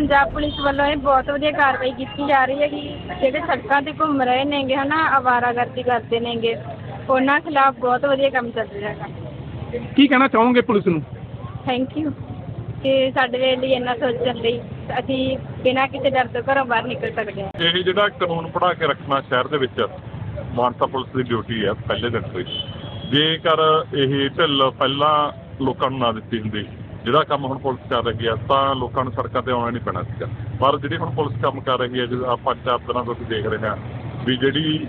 Punjab police ਵੱਲੋਂ ਇਹ ਬਹੁਤ ਵਧੀਆ ਕਾਰਵਾਈ ਕੀਤੀ ਜਾ ਰਹੀ ਹੈ ਕਿ ਜਿਹੜੇ ਸੜਕਾਂ ਤੇ ਘੁੰਮ ਰਹੇ ਨੇਗੇ ਹਨਾ ਆਵਾਰਾਗਰਦੀ ਕਰਦੇ ਨੇਗੇ ਉਹਨਾਂ ਖਿਲਾਫ ਬਹੁਤ ਵਧੀਆ ਕੰਮ ਚੱਲ ਰਿਹਾ ਹੈ ਕੀ ਕਹਿਣਾ ਚਾਹੋਗੇ ਪੁਲਿਸ ਨੂੰ? ਥੈਂਕ ਯੂ ਕਿ ਸਾਡੇ ਲਈ ਇੰਨਾ ਸੋਚਣ ਲਈ ਅਸੀਂ ਬਿਨਾਂ ਕਿਸੇ ਡਰ ਤੋਂ ਘਰੋਂ ਬਾਹਰ ਨਿਕਲ ਸਕਦੇ ਹਾਂ। ਇਹ ਜਿਹੜਾ ਕਾਨੂੰਨ ਪੜਾ ਕੇ ਰੱਖਣਾ ਸ਼ਹਿਰ ਦੇ ਵਿੱਚ ਮਾਨਸਾ ਪੁਲਿਸ ਦੀ ਡਿਊਟੀ ਹੈ ਪਹਿਲੇ ਦਿਨ ਤੋਂ ਹੀ। ਜੇਕਰ ਇਹ ਢਿੱਲ ਪਹਿਲਾਂ ਲੋਕਾਂ ਨੂੰ ਨਾ ਦਿੱਤੀ ਹੁੰਦੀ ਜਿਹੜਾ ਕੰਮ ਹੁਣ ਪੁਲਿਸ ਕਰ ਰਹੀ ਹੈ ਤਾਂ ਲੋਕਾਂ ਨੂੰ ਸੜਕਾਂ ਤੇ ਆਉਣਾ ਨਹੀਂ ਪੈਣਾ ਸੀਗਾ। ਪਰ ਜਿਹੜੀ ਹੁਣ ਪੁਲਿਸ ਕੰਮ ਕਰ ਰਹੀ ਹੈ ਜਿਵੇਂ ਆਪਾਂ ਚਾਰ ਦਿਨਾਂ ਤੋਂ ਅਸੀਂ ਦੇਖ ਰਹੇ ਹਾਂ ਵੀ ਜਿਹੜੀ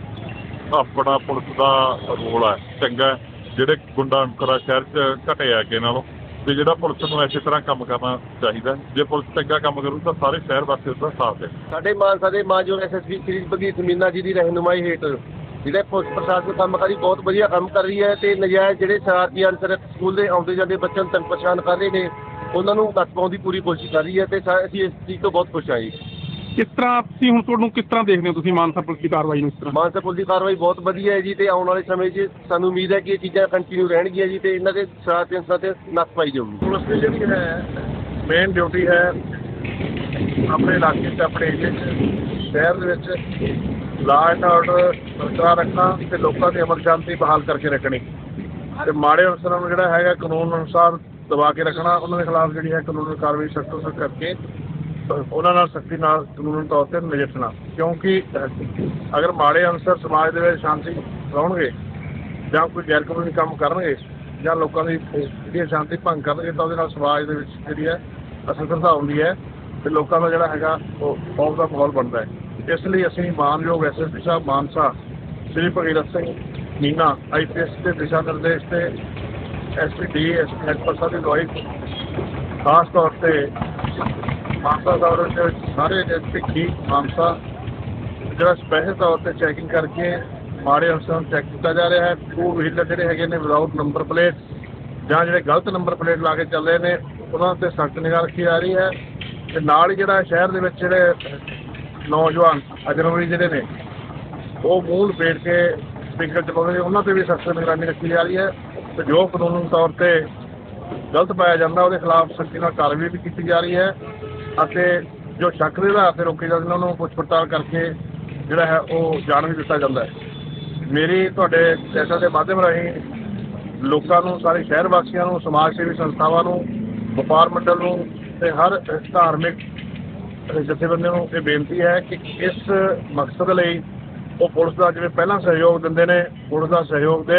ਆਪਣਾ ਪੁਲਿਸ ਦਾ ਰੋਲ ਹੈ ਚੰਗਾ ਜਿਹੜੇ ਗੁੰਡਾ ਅੰਕਰਾ ਸ਼ਹਿਰ 'ਚ ਘਟੇ ਆ ਅੱਗੇ ਨਾਲੋਂ, ਤੇ ਜਿਹੜਾ ਪੁਲਿਸ ਨੂੰ ਇਸੇ ਤਰ੍ਹਾਂ ਕੰਮ ਕਰਨਾ ਚਾਹੀਦਾ ਜੇ ਪੁਲਿਸ ਚੰਗਾ ਕੰਮ ਕਰੂ, ਤਾਂ ਸਾਰੇ ਸ਼ਹਿਰ ਵਾਸੀ ਉਸਦਾ ਸਾਥ ਦੇਣ। ਸਾਡੇ ਮਾਨਸਾ ਦੇ ਮਾਨਯੋਗ ਐਸਐਸਪੀ ਸ਼੍ਰੀ ਭਗੀਤ ਮੀਨਾ ਜੀ ਦੀ ਰਹਿਨੁਮਾਈ ਹੇਠ ਜਿਹੜੇ ਪੁਲਿਸ ਪ੍ਰਸ਼ਾਸਨ ਕੰਮਕਾਰੀ ਬਹੁਤ ਵਧੀਆ ਕੰਮ ਕਰ ਰਹੀ ਹੈ ਤੇ ਨਜਾਇਜ਼ ਜਿਹੜੇ ਸ਼ਰਾਰਤੀ ਅਨਸਰ ਸਕੂਲ ਦੇ ਆਉਂਦੇ ਜਾਂਦੇ ਬੱਚਿਆਂ ਨੂੰ ਤੰਗ ਪਰੇਸ਼ਾਨ ਕਰ ਰਹੇ ਨੇ ਉਹਨਾਂ ਨੂੰ ਨੱਥ ਪਾਉਣ ਦੀ ਪੂਰੀ ਕੋਸ਼ਿਸ਼ ਕਰ ਰਹੀ ਹੈ ਤੇ ਸਾ- ਅਸੀਂ ਇਸ ਚੀਜ਼ ਤੋਂ ਬਹੁਤ ਖੁਸ਼ ਹਾਂ ਜੀ। ਕਿਸ ਤਰ੍ਹਾਂ ਤੁਸੀਂ ਹੁਣ ਤੁਹਾਨੂੰ ਕਿਸ ਤਰ੍ਹਾਂ ਦੇਖਦੇ ਹੋ ਤੁਸੀਂ ਮਾਨਸਾ ਪੁਲਿਸ ਦੀ ਕਾਰਵਾਈ ਨੂੰ ਇਸ ਤਰ੍ਹਾਂ? ਮਾਨਸਾ ਪੁਲਿਸ ਦੀ ਕਾਰਵਾਈ ਬਹੁਤ ਵਧੀਆ ਹੈ ਜੀ ਤੇ ਆਉਣ ਵਾਲੇ ਸਮੇਂ 'ਚ ਸਾਨੂੰ ਉਮੀਦ ਹੈ ਕਿ ਇਹ ਚੀਜ਼ਾਂ ਕੰਟੀਨਿਊ ਰਹਿਣਗੀਆਂ ਜੀ ਤੇ ਇਹਨਾਂ ਦੇ ਸ਼ਰਾਰਤੀ ਅਨਸਰਾਂ ਤੇ ਨੱਥ ਪਾਈ ਜਾਊਗੀ। ਪੁਲਿਸ ਦੀ ਜਿਹੜੀ ਹੈ ਮੇਨ ਡਿਊਟੀ ਹੈ ਆਪਣੇ ਇਲਾਕੇ 'ਚ ਆਪਣੇ ਏਰੀਏ 'ਚ ਸ਼ਹਿਰ ਦੇ ਵਿੱਚ ਲਾਅ ਐਂਡ ਆਰਡਰ ਬਰਕਰਾਰ ਰੱਖਣਾ ਤੇ ਲੋਕਾਂ ਦੀ ਅਮਨ ਸ਼ਾਂਤੀ ਬਹਾਲ ਕਰਕੇ ਰੱਖਣੀ। ਤੇ ਮਾੜੇ ਅਨਸਰਾਂ ਨੂੰ ਜਿਹੜਾ ਹੈਗਾ ਕਾਨੂੰਨ ਅਨੁਸਾਰ ਦਬਾ ਕੇ ਰੱਖਣਾ, ਉਹਨਾਂ ਦੇ ਖਿਲਾਫ ਜਿਹੜੀ ਹੈ ਕਾਨੂੰਨੀ ਕਾਰਵਾਈ ਸਖਤ ਤੋਂ ਸਖਤ ਕਰਕੇ ਉਹਨਾਂ ਨਾਲ ਸਖਤੀ ਨਾਲ ਕਾਨੂੰਨੀ ਤੌਰ ਤੇ ਨਜਿੱਠਣਾ। ਕਿਉਂਕਿ ਅਗਰ ਮਾੜੇ ਅਨਸਰ ਸਮਾਜ ਦੇ ਵਿੱਚ ਸ਼ਾਂਤੀ ਰਹਿਣਗੇ ਜਾਂ ਕੋਈ ਗੈਰ ਕਾਨੂੰਨੀ ਕੰਮ ਕਰਨਗੇ ਜਾਂ ਲੋਕਾਂ ਦੀ ਜਿਹੜੀ ਸ਼ਾਂਤੀ ਭੰਗ ਕਰਨਗੇ, ਤਾਂ ਉਹਦੇ ਨਾਲ ਸਮਾਜ ਦੇ ਵਿੱਚ ਜਿਹੜੀ ਹੈ ਅਸੁਵਿਧਾ ਹੁੰਦੀ ਹੈ। ਤੇ ਲੋਕਾਂ ਦਾ ਜਿਹੜਾ ਹੈਗਾ ਉਹ ਖੌਫ ਦਾ ਮਾਹੌਲ ਬਣਦਾ ਹੈ। ਇਸ ਲਈ ਅਸੀਂ ਮਾਨਯੋਗ ਐਸਐਸਪੀ ਸਾਹਿਬ, ਮਾਨਸਾ ਸ੍ਰੀ ਭਗੀਰਥ ਸਿੰਘ ਮੀਨਾ ਆਈਪੀਐਸ ਦੇ ਦਿਸ਼ਾ ਨਿਰਦੇਸ਼ ਤੇ ਐਸਪੀਡੀ ਐਸਪੀ ਹੈਡਪਰ ਸਾਹਿਬ ਦੀ ਅਗਵਾਈ ਖਾਸ ਤੌਰ ਤੇ ਮਾਨਸਾ ਦੌਰੇ ਦੇ ਵਿੱਚ ਸਾਰੇ ਡਿਸਟ੍ਰਿਕਟ ਮਾਨਸਾ। ਜਿਹੜਾ ਸਪੈਸ਼ਲ ਤੌਰ ਤੇ ਚੈਕਿੰਗ ਕਰਕੇ ਮਾੜੇ ਅਨਸਰਾਂ ਨੂੰ ਚੈੱਕ ਕੀਤਾ ਜਾ ਰਿਹਾ ਹੈ। ਟੂ ਵੀਲਰ ਜਿਹੜੇ ਹੈਗੇ ਨੇ ਵਿਦਆਊਟ ਨੰਬਰ ਪਲੇਟ ਜਾਂ ਜਿਹੜੇ ਗਲਤ ਨੰਬਰ ਪਲੇਟ ਲਾ ਕੇ ਚੱਲ ਰਹੇ ਨੇ, ਉਹਨਾਂ ਤੇ ਸਖਤ ਨਿਗਾਹ ਰੱਖੀ ਜਾ ਰਹੀ ਹੈ। ਤੇ ਨਾਲ ਹੀ ਜਿਹੜਾ ਸ਼ਹਿਰ ਦੇ ਵਿੱਚ ਜਿਹੜੇ ਨੌਜਵਾਨ ਅਜਨਬੀ ਜਿਹੜੇ ਨੇ, ਉਹ ਮੂੰਹ ਲਪੇਟ ਕੇ ਸਪੀਕਰ ਚਲਾਉਂਦੇ ਨੇ, ਉਹਨਾਂ ਤੇ ਵੀ ਸਖਤ ਨਿਗਰਾਨੀ ਰੱਖੀ ਜਾ ਰਹੀ ਹੈ ਤੇ ਜੋ ਕਾਨੂੰਨੀ ਤੌਰ ਤੇ ਗਲਤ ਪਾਇਆ ਜਾਂਦਾ, ਉਹਦੇ ਖਿਲਾਫ ਸਖਤੀ ਨਾਲ ਕਾਰਵਾਈ ਵੀ ਕੀਤੀ ਜਾ ਰਹੀ ਹੈ ਅਤੇ ਜੋ ਸ਼ੱਕ ਦੇ ਆਧਾਰ ਤੇ ਰੋਕੇ ਜਾਂਦੇ ਨੇ, ਉਹਨਾਂ ਨੂੰ ਪੁੱਛ ਪੜਤਾਲ ਕਰਕੇ ਜਿਹੜਾ ਹੈ, ਉਹ ਜਾਣ ਵੀ ਦਿੱਤਾ ਜਾਂਦਾ ਹੈ। ਮੇਰੀ, ਤੁਹਾਡੇ ਚੈਨਲ ਦੇ ਮਾਧਿਅਮ ਰਾਹੀਂ ਲੋਕਾਂ ਨੂੰ, ਸਾਰੇ ਸ਼ਹਿਰ ਵਾਸੀਆਂ ਨੂੰ, ਸਮਾਜ ਸੇਵੀ ਸੰਸਥਾਵਾਂ ਨੂੰ, ਵਪਾਰ ਮੰਡਲ ਨੂੰ ਤੇ ਹਰ ਧਾਰਮਿਕ ਜਥੇਬੰਦੀਆਂ ਨੂੰ ਇਹ ਬੇਨਤੀ ਹੈ ਕਿ ਇਸ ਮਕਸਦ ਲਈ ਉਹ ਪੁਲਿਸ ਦਾ ਜਿਵੇਂ ਪਹਿਲਾਂ ਸਹਿਯੋਗ ਦਿੰਦੇ ਨੇ, ਪੁਲਿਸ ਦਾ ਸਹਿਯੋਗ ਦੇ